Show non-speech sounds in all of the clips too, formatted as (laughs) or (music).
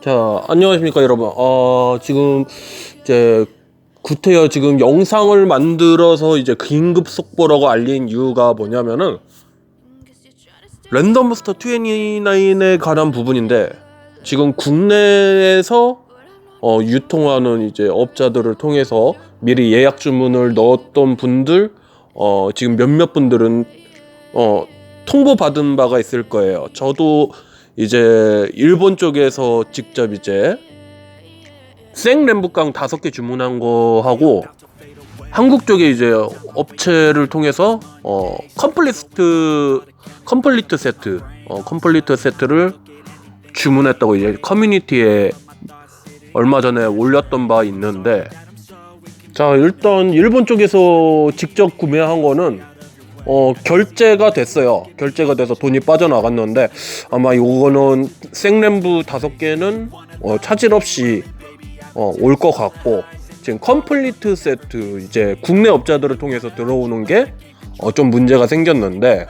자, 안녕하십니까, 여러분. 어, 지금, 이제, 구태여 지금 영상을 만들어서 이제 긴급 속보라고 알린 이유가 뭐냐면은, 랜덤 부스터 29에 관한 부분인데, 지금 국내에서 어, 유통하는 이제 업자들을 통해서 미리 예약 주문을 넣었던 분들, 어, 지금 몇몇 분들은, 어, 통보 받은 바가 있을 거예요. 저도 이제 일본 쪽에서 직접 이제 생 램북강 다섯 개 주문한 거 하고 한국 쪽에 이제 업체를 통해서 어 컴플리트 컴플리트 세트 어 컴플리트 세트를 주문했다고 이제 커뮤니티에 얼마 전에 올렸던 바 있는데 자 일단 일본 쪽에서 직접 구매한 거는 어 결제가 됐어요. 결제가 돼서 돈이 빠져나갔는데 아마 요거는 생램부 다섯 개는 어, 차질 없이 어, 올 것 같고 지금 컴플리트 세트 이제 국내 업자들을 통해서 들어오는 게 어, 좀 문제가 생겼는데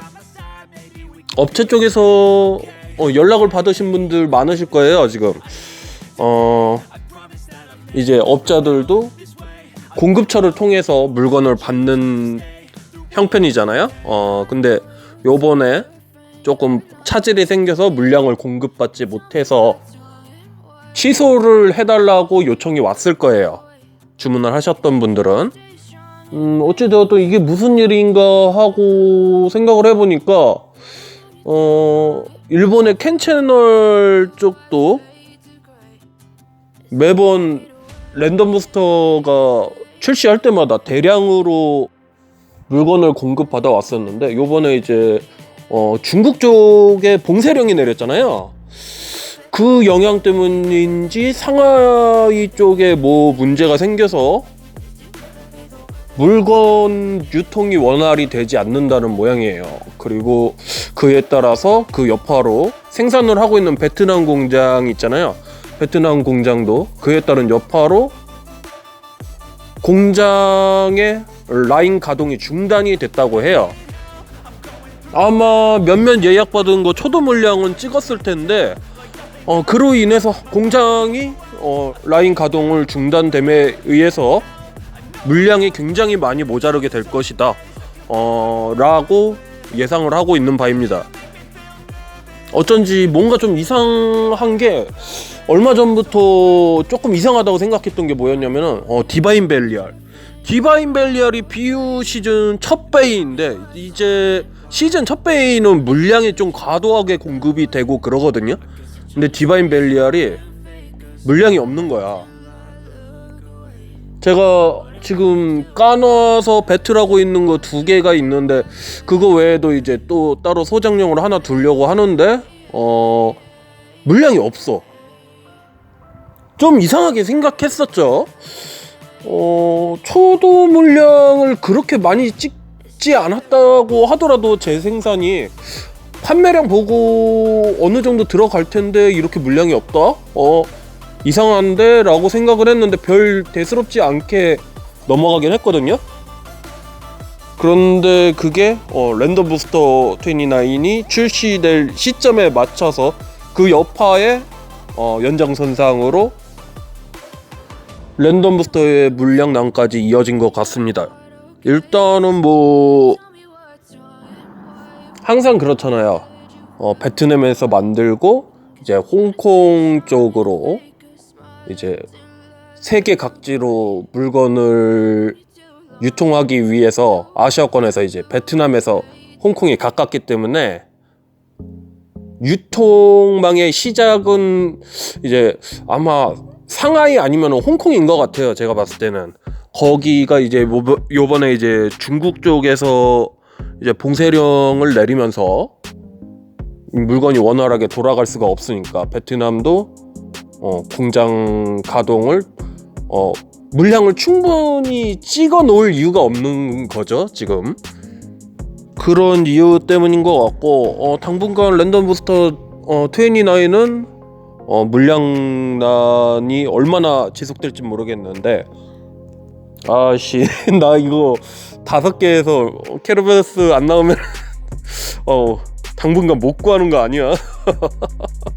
업체 쪽에서 어, 연락을 받으신 분들 많으실 거예요 지금 어 이제 업자들도 공급처를 통해서 물건을 받는 형편이잖아요. 어 근데 요번에 조금 차질이 생겨서 물량을 공급받지 못해서 취소를 해달라고 요청이 왔을 거예요. 주문을 하셨던 분들은 음 어찌되어도 이게 무슨 일인가 하고 생각을 해보니까 어 일본의 캔 채널 쪽도 매번 랜덤 부스터가 출시할 때마다 대량으로 물건을 공급받아 왔었는데 요번에 이제 어, 중국 쪽에 봉쇄령이 내렸잖아요. 그 영향 때문인지 상하이 쪽에 뭐 문제가 생겨서 물건 유통이 원활히 되지 않는다는 모양이에요. 그리고 그에 따라서 그 여파로 생산을 하고 있는 베트남 공장 있잖아요. 베트남 공장도 그에 따른 여파로 공장의 라인 가동이 중단이 됐다고 해요. 아마 몇몇 예약받은 거 초도 물량은 찍었을 텐데 어, 그로 인해서 공장이 어, 라인 가동을 중단됨에 의해서 물량이 굉장히 많이 모자르게 될 것이다 어, 라고 예상을 하고 있는 바입니다. 어쩐지 뭔가 좀 이상한 게 얼마 전부터 조금 이상하다고 생각했던 게 뭐였냐면은 어, 디바인 벨리알 디바인 벨리알이 비유 시즌 첫 베이인데 이제 시즌 첫 베이는 물량이 좀 과도하게 공급이 되고 그러거든요. 근데 디바인 벨리알이 물량이 없는 거야. 제가 지금 까놔서 배틀하고 있는 거 두 개가 있는데 그거 외에도 이제 또 따로 소장용으로 하나 두려고 하는데 어 물량이 없어. 좀 이상하게 생각했었죠. 어 초도 물량을 그렇게 많이 찍지 않았다고 하더라도 제 생산이 판매량 보고 어느 정도 들어갈 텐데 이렇게 물량이 없다? 어 이상한데? 라고 생각을 했는데 별 대수롭지 않게 넘어가긴 했거든요. 그런데 그게 어, 랜덤 부스터 29이 출시될 시점에 맞춰서 그 여파의 어, 연장선상으로 랜덤 부스터의 물량난까지 이어진 것 같습니다. 일단은 뭐 항상 그렇잖아요. 어, 베트남에서 만들고 이제 홍콩 쪽으로 이제 세계 각지로 물건을 유통하기 위해서 아시아권에서 이제 베트남에서 홍콩이 가깝기 때문에 유통망의 시작은 이제 아마 상하이 아니면 홍콩인 것 같아요. 제가 봤을 때는 거기가 이제 뭐 요번에 이제 중국 쪽에서 이제 봉쇄령을 내리면서 물건이 원활하게 돌아갈 수가 없으니까 베트남도 어, 공장 가동을 어, 물량을 충분히 찍어 놓을 이유가 없는 거죠 지금 그런 이유 때문인 것 같고 어, 당분간 랜덤 부스터 어, 29은 어, 물량난이 얼마나 지속될지 모르겠는데 아씨 (laughs) 나 이거 다섯 개에서 캐르베스 안 나오면 (laughs) 어 당분간 못 구하는 거 아니야? (laughs)